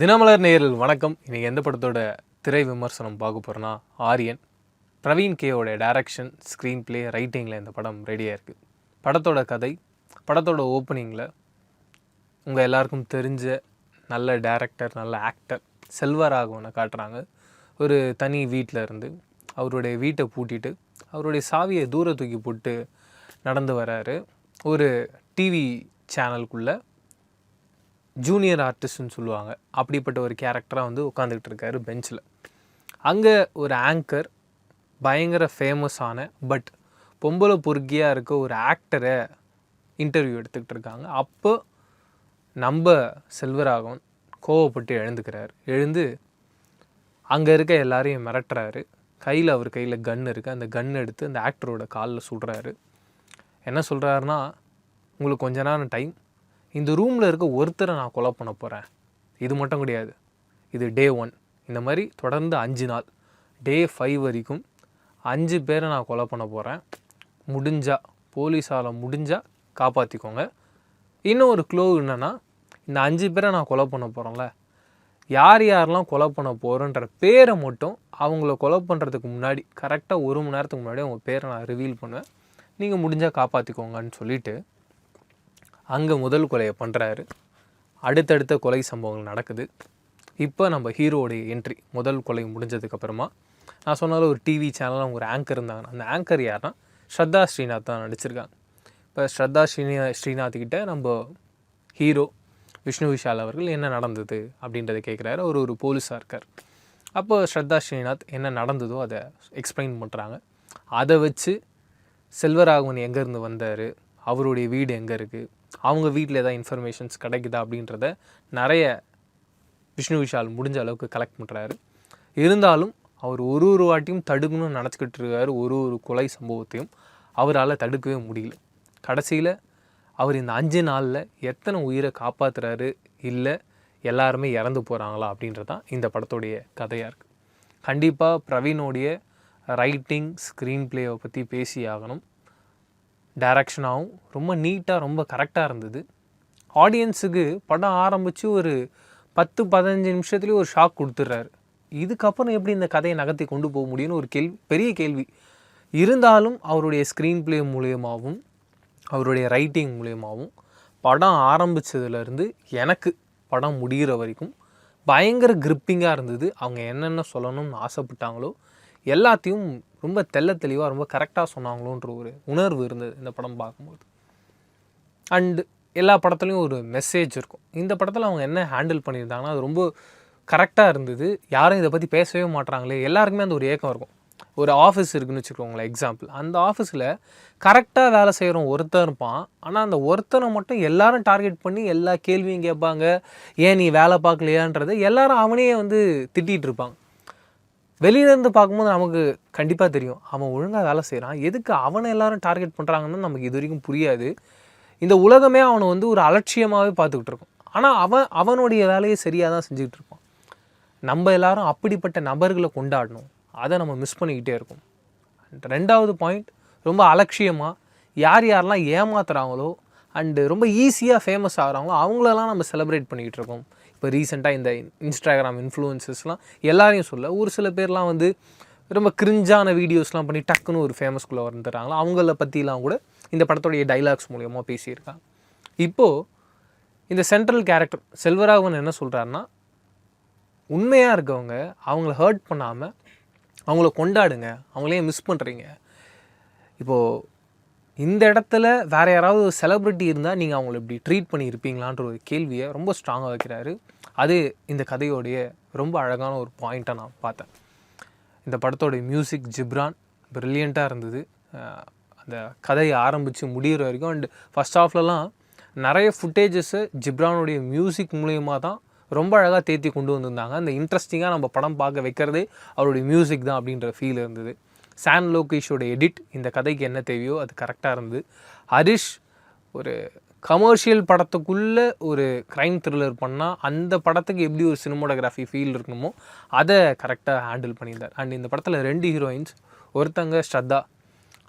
தினமலர் நேரில் வணக்கம். இன்றைக்கி எந்த படத்தோட திரை விமர்சனம் பார்க்க போகிறோன்னா ஆரியன். பிரவீன் கேயோட டைரக்ஷன் ஸ்க்ரீன் ப்ளே ரைட்டிங்கில் இந்த படம் ரெடியாக இருக்குது படத்தோட கதை படத்தோட ஓப்பனிங்கில் உங்கள் எல்லாருக்கும் தெரிஞ்ச நல்ல டேரக்டர் நல்ல ஆக்டர் செல்வராகவனை காட்டுறாங்க. ஒரு தனி வீட்டில் இருந்து அவருடைய வீட்டை பூட்டிட்டு அவருடைய சாவியை தூர தூக்கி போட்டு நடந்து வராரு. ஒரு டிவி சேனலுக்குள்ளே ஜூனியர் ஆர்டிஸ்ட்னு சொல்லுவாங்க. அப்படிப்பட்ட ஒரு கேரக்டராக வந்து உட்காந்துக்கிட்டு இருக்காரு பெஞ்சில் அங்கே ஒரு ஆங்கர் பயங்கர ஃபேமஸான பட் பொம்பளை பொறுக்கியாக இருக்க ஒரு ஆக்டரை இன்டர்வியூ எடுத்துக்கிட்டு இருக்காங்க. அப்போ நம்ம செல்வராகவன் கோவப்பட்டு எழுந்துக்கிறார். எழுந்து அங்கே இருக்க எல்லாரையும் மிரட்டுறாரு. கையில் அவர் கையில் கன் இருக்குது அந்த கன் எடுத்து அந்த ஆக்டரோட காலில் சுடுறாரு. என்ன சொல்கிறாருன்னா உங்களுக்கு கொஞ்ச நேரம் டைம் இந்த ரூமில் இருக்க ஒருத்தரை நான் கொலை பண்ண போகிறேன் இது மட்டும் கிடையாது. இது டே ஒன் இந்த மாதிரி தொடர்ந்து அஞ்சு நாள். டே ஃபைவ் வரைக்கும் அஞ்சு பேரை நான் கொலை பண்ண போகிறேன் முடிஞ்சால் போலீஸால் முடிஞ்சால் காப்பாற்றிக்கோங்க இன்னும் ஒரு க்ளோ என்னென்னா இந்த அஞ்சு பேரை நான் கொலை பண்ண போகிறேன்ல யார் யாரெல்லாம் கொலை பண்ண போகிறோன்ற பேரை மட்டும் அவங்கள கொலை பண்ணுறதுக்கு முன்னாடி கரெக்டாக ஒரு மணி நேரத்துக்கு முன்னாடி அவங்க பேரை நான் ரிவீல் பண்ணுவேன். நீங்கள் முடிஞ்சால் காப்பாற்றிக்கோங்கன்னு சொல்லிவிட்டு அங்கே முதல் கொலையை பண்ணுறாரு அடுத்தடுத்த கொலை சம்பவங்கள் நடக்குது. இப்போ நம்ம ஹீரோடைய என்ட்ரி முதல் கொலை முடிஞ்சதுக்கப்புறமா நான் சொன்னாலும் ஒரு டிவி சேனலில் அவங்க ஒரு ஆங்கர் இருந்தாங்க. அந்த ஆங்கர் யாருன்னா ஸ்ரத்தா ஸ்ரீநாத் தான் நடிச்சிருக்காங்க. இப்போ ஸ்ரத்தா ஸ்ரீநா ஸ்ரீநாத்கிட்ட நம்ம ஹீரோ விஷ்ணு விஷால் அவர்கள் என்ன நடந்தது அப்படின்றத கேட்குறாரு அவர் ஒரு போலீஸாக இருக்கார். அப்போ ஸ்ரத்தா ஸ்ரீநாத் என்ன நடந்ததோ அதை எக்ஸ்பிளைன் பண்ணுறாங்க அதை வச்சு செல்வராகவன் எங்கேருந்து வந்தார்? அவருடைய வீடு எங்கே இருக்குது அவங்க வீட்டில் ஏதாவது இன்ஃபர்மேஷன்ஸ் கிடைக்குதா அப்படின்றத நிறைய விஷ்ணு விஷால் முடிஞ்ச அளவுக்கு கலெக்ட் பண்ணுறாரு இருந்தாலும் அவர் ஒரு ஒரு வாட்டியும் தடுக்கணும்னு நினச்சிக்கிட்டு இருக்காரு. ஒரு ஒரு கொலை சம்பவத்தையும் அவரால் தடுக்கவே முடியல. கடைசியில் அவர் இந்த அஞ்சு நாளில் எத்தனை உயிரை காப்பாற்றுறாரு இல்லை எல்லாருமே இறந்து போகிறாங்களா அப்படின்றது தான் இந்த படத்துடைய கதையாக இருக்குது கண்டிப்பாக பிரவீனோடைய ரைட்டிங் ஸ்க்ரீன் பிளேவை பற்றி பேசி ஆகணும். டைரக்ஷனாகவும் ரொம்ப நீட்டாக ரொம்ப கரெக்டாக இருந்தது. ஆடியன்ஸுக்கு படம் ஆரம்பித்து ஒரு பத்து பதினஞ்சு நிமிஷத்துலேயே ஒரு ஷாக் கொடுத்துட்றாரு. இதுக்கப்புறம் எப்படி இந்த கதையை நகர்த்தி கொண்டு போக முடியும்னு ஒரு கேள்வி பெரிய கேள்வி. இருந்தாலும் அவருடைய ஸ்க்ரீன் பிளே மூலியமாகவும் அவருடைய ரைட்டிங் மூலியமாகவும் படம் ஆரம்பித்ததுலேருந்து எனக்கு படம் முடிகிற வரைக்கும் பயங்கர கிரிப்பிங்காக இருந்தது. அவங்க என்னென்ன சொல்லணும்னு ஆசைப்பட்டாங்களோ எல்லாத்தையும் ரொம்ப தெல்ல தெளிவாக ரொம்ப கரெக்டாக சொன்னாங்களோன்ற ஒரு உணர்வு இருந்தது இந்த படம் பார்க்கும்போது. அண்டு எல்லா படத்துலையும் ஒரு மெசேஜ் இருக்கும். இந்த படத்தில் அவங்க என்ன ஹேண்டில் பண்ணியிருந்தாங்கன்னா அது ரொம்ப கரெக்டாக இருந்தது. யாரும் இதை பற்றி பேசவே மாட்டாங்களே எல்லாருக்குமே அந்த ஒரு ஏக்கம் இருக்கும். ஒரு ஆஃபீஸ் இருக்குன்னு வச்சுக்கோங்களேன் எக்ஸாம்பிள் அந்த ஆஃபீஸில் கரெக்டாக வேலை செய்கிறோம் ஒருத்தன் இருப்பான். ஆனால் அந்த ஒருத்தனை மட்டும் எல்லாரும் டார்கெட் பண்ணி எல்லா கேள்வியும் கேட்பாங்க. ஏன் நீ வேலை பார்க்கலையான்றது எல்லாரும் அவனையே வந்து திட்டிகிட்டு இருப்பாங்க. வெளியிலேருந்து பார்க்கும்போது நமக்கு கண்டிப்பாக தெரியும். அவன் ஒழுங்காக வேலை செய்கிறான் எதுக்கு அவனை எல்லாரும் டார்கெட் பண்ணுறாங்கன்னு நமக்கு இது வரைக்கும் புரியாது. இந்த உலகமே அவனை வந்து ஒரு அலட்சியமாகவே பார்த்துக்கிட்டு இருக்கும். ஆனால் அவன் அவனுடைய வேலையை சரியாக தான் செஞ்சுக்கிட்டு இருப்பான். நம்ம எல்லாரும் அப்படிப்பட்ட நபர்களை கொண்டாடணும். அதை நம்ம மிஸ் பண்ணிக்கிட்டே இருக்கோம். ரெண்டாவது பாயிண்ட் ரொம்ப அலட்சியமாக யார் யாரெல்லாம் ஏமாத்துறாங்களோ அண்டு ரொம்ப ஈஸியாக ஃபேமஸ் ஆகிறாங்களோ அவங்களெல்லாம் நம்ம செலிப்ரேட் பண்ணிக்கிட்டு இருக்கோம். இப்போ ரீசெண்டாக இந்த இன்ஸ்டாகிராம் இன்ஃப்ளூயன்சஸ்லாம் எல்லாரையும் சொல்ல ஒரு சில பேர்லாம் வந்து ரொம்ப கிரிஞ்சான வீடியோஸ்லாம் பண்ணி டக்குன்னு ஒரு ஃபேமஸ்குள்ளே வந்துடுறாங்களோ? அவங்கள பற்றிலாம் கூட இந்த படத்துடைய டைலாக்ஸ் மூலியமாக பேசியிருக்காங்க. இப்போது இந்த சென்ட்ரல் கேரக்டர் செல்வராகவன் என்ன சொல்கிறாருன்னா உண்மையாக இருக்கவங்க அவங்கள ஹர்ட் பண்ணாமல் அவங்கள கொண்டாடுங்க அவங்களையும் மிஸ் பண்ணுறீங்க இப்போது இந்த இடத்துல வேறு யாராவது ஒரு செலிப்ரிட்டி இருந்தால் நீங்கள் அவங்கள இப்படி ட்ரீட் பண்ணியிருப்பீங்களான்ற ஒரு கேள்வியை ரொம்ப ஸ்ட்ராங்காக வைக்கிறாரு. அது இந்த கதையோடைய ரொம்ப அழகான ஒரு பாயிண்ட்டாக நான் பார்த்தேன். இந்த படத்தோடைய மியூசிக் ஜிப்ரான் ப்ரில்லியண்ட்டாக இருந்தது. அந்த கதையை ஆரம்பித்து முடிகிற வரைக்கும் அண்டு ஃபஸ்ட் ஆஃப்லலாம் நிறைய ஃபுட்டேஜஸை ஜிப்ரானுடைய மியூசிக் மூலியமாக தான் ரொம்ப அழகாக தேத்தி கொண்டு வந்திருந்தாங்க. அந்த இன்ட்ரெஸ்டிங்காக நம்ம படம் பார்க்க வைக்கிறதே அவருடைய மியூசிக் தான் அப்படின்ற ஃபீல் இருந்தது. சான் லோகேஷோட எடிட் இந்த கதைக்கு என்ன தேவையோ அது கரெக்டாக இருந்தது. ஹரிஷ் ஒரு கமர்ஷியல் படத்துக்குள்ளே ஒரு க்ரைம் த்ரில்லர் பண்ணால் அந்த படத்துக்கு எப்படி ஒரு சினிமோட்டோகிராஃபி ஃபீல் இருக்கணுமோ அதை கரெக்டாக ஹேண்டில் பண்ணியிருந்தார். அண்ட் இந்த படத்தில் ரெண்டு ஹீரோயின்ஸ் ஒருத்தங்க ஸ்ரத்தா.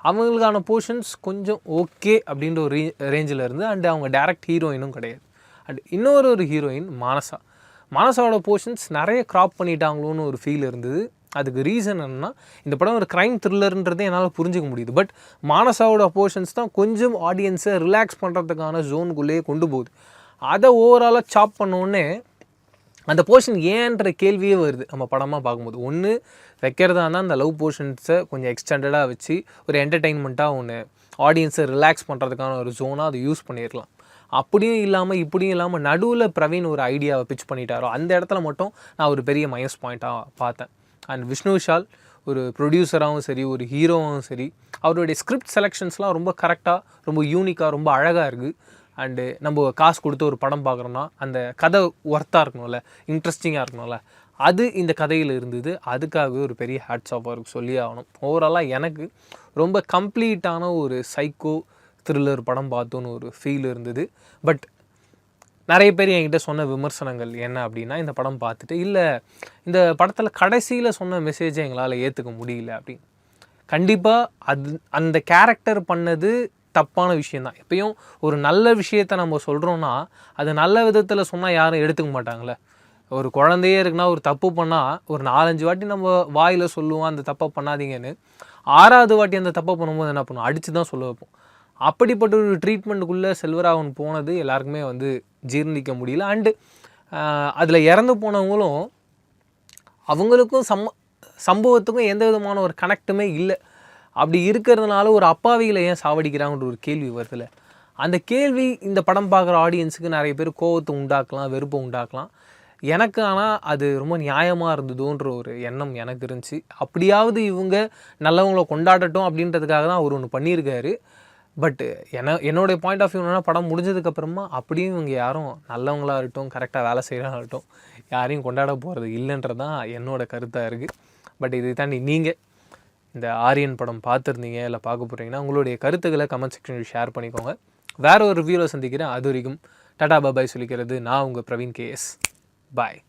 அவங்களுக்கான போர்ஷன்ஸ் கொஞ்சம் ஓகே அப்படின்ற ஒரு ரேஞ்சில் இருந்து அண்ட் அவங்க டேரக்ட் ஹீரோயினும் கிடையாது. அண்ட் இன்னொரு ஒரு ஹீரோயின் மானசா. மானசாவோட போர்ஷன்ஸ் நிறைய க்ராப் பண்ணிட்டாங்களோன்னு ஒரு ஃபீல் இருந்தது. அதுக்கு ரீசன் என்னென்னா இந்த படம் ஒரு க்ரைம் த்ரில்லர்ன்றதே என்னால் புரிஞ்சுக்க முடியுது. பட் மானசாவோட போர்ஷன்ஸ் தான் கொஞ்சம் ஆடியன்ஸை ரிலாக்ஸ் பண்ணுறதுக்கான ஜோனுக்குள்ளேயே கொண்டு போகுது. அதை ஓவராலாக சாப் பண்ணோடனே அந்த போர்ஷன் ஏன்ற கேள்வியே வருது. நம்ம படமாக பார்க்கும்போது. ஒன்று வைக்கிறதா இருந்தால் அந்த லவ் போர்ஷன்ஸை கொஞ்சம் எக்ஸ்டெண்டடாக வச்சு ஒரு என்டர்டெயின்மெண்ட்டாக ஒன்று ஆடியன்ஸை ரிலாக்ஸ் பண்ணுறதுக்கான ஒரு ஜோனாக அதை யூஸ் பண்ணிடலாம். அப்படியும் இல்லாமல் இப்படியும் இல்லாமல் நடுவில் பிரவீன் ஒரு ஐடியாவை பிச் பண்ணிட்டாரோ அந்த இடத்துல மட்டும் நான் ஒரு பெரிய மைனஸ் பாயிண்ட்டாக பார்த்தேன். அண்ட் விஷ்ணு விஷால் ஒரு ப்ரொடியூசராகவும் சரி ஒரு ஹீரோவும் சரி அவருடைய ஸ்கிரிப்ட் செலெக்ஷன்ஸ்லாம் ரொம்ப கரெக்டாக ரொம்ப யூனிக்காக ரொம்ப அழகாக இருக்குது அண்டு நம்ம காசு கொடுத்து ஒரு படம் பார்க்குறோன்னா அந்த கதை ஒர்த்தாக இருக்கணும்ல இன்ட்ரெஸ்டிங்காக இருக்கணும்ல அது இந்த கதையில் இருந்தது. அதுக்காகவே ஒரு பெரிய ஹேட்ஸ் ஆஃப் அவருக்கு சொல்லி ஆகணும். ஓவராலாக எனக்கு ரொம்ப கம்ப்ளீட்டான ஒரு சைக்கோ த்ரில்லர் படம் பார்த்தோன்னு ஒரு ஃபீல் இருந்தது. பட் நிறைய பேர் என்கிட்ட சொன்ன விமர்சனங்கள் என்ன அப்படின்னா இந்த படம் பார்த்துட்டு இல்லை இந்த படத்தில் கடைசியில் சொன்ன மெசேஜை எங்களால் ஏற்றுக்க முடியல அப்படின்னு. கண்டிப்பாக அது அந்த கேரக்டர் பண்ணது தப்பான விஷயந்தான் எப்பயும் ஒரு நல்ல விஷயத்த நம்ம சொல்கிறோன்னா அது நல்ல விதத்தில் சொன்னால் யாரும் எடுத்துக்க மாட்டாங்களே ஒரு குழந்தையே இருக்குன்னா ஒரு தப்பு பண்ணால் ஒரு நாலஞ்சு வாட்டி நம்ம வாயில் சொல்லுவோம் அந்த தப்பை பண்ணாதீங்கன்னு. ஆறாவது வாட்டி அந்த தப்பை பண்ணும்போது என்ன பண்ணுவோம்? அடித்து தான் சொல்ல வைப்போம். அப்படிப்பட்ட ஒரு ட்ரீட்மெண்ட்டுக்குள்ளே செல்வராகவன் போனது எல்லாருக்குமே வந்து ஜீர்ணிக்க முடியல. அண்டு அதில் இறந்து போனவங்களும் அவங்களுக்கும் சம்ம சம்பவத்துக்கும் எந்த விதமான ஒரு கனெக்ட்டுமே இல்லை. அப்படி இருக்கிறதுனால ஒரு அப்பாவிகளை ஏன் சாவடிக்கிறாங்கன்ற ஒரு கேள்வி வருதுல. அந்த கேள்வி இந்த படம் பார்க்குற ஆடியன்ஸுக்கு நிறைய பேர் கோவத்தை உண்டாக்கலாம் வெறுப்பை உண்டாக்கலாம். எனக்கு ஆனால் அது ரொம்ப நியாயமாக இருந்ததோன்ற ஒரு எண்ணம் எனக்கு இருந்துச்சு. அப்படியாவது இவங்க நல்லவங்களை கொண்டாடட்டும் அப்படின்றதுக்காக தான் அவர் ஒன்று பண்ணியிருக்காரு. பட் என்ன என்னோடய பாயிண்ட் ஆஃப் வியூ என்னென்னா படம் முடிஞ்சதுக்கப்புறமா அப்படியும் இவங்க யாரும் நல்லவங்களாக இருக்கட்டும் கரெக்டாக வேலை செய்கிறவங்களா இருக்கட்டும் யாரையும் கொண்டாட போகிறது இல்லைன்றது தான் என்னோடய கருத்தாக இருக்குது பட் இதை தாண்டி நீங்கள் இந்த ஆரியன் படம் பார்த்துருந்தீங்க இல்லை பார்க்க போகிறீங்கன்னா உங்களுடைய கருத்துக்களை கமெண்ட் செக்ஷனில் ஷேர் பண்ணிக்கோங்க. வேறு ஒரு ரிவ்யூவில் சந்திக்கிறேன். அது வரைக்கும் டாடா பாபாய் சொல்லிக்கிறது நான் உங்கள் பிரவீன் கேஎஸ் பாய்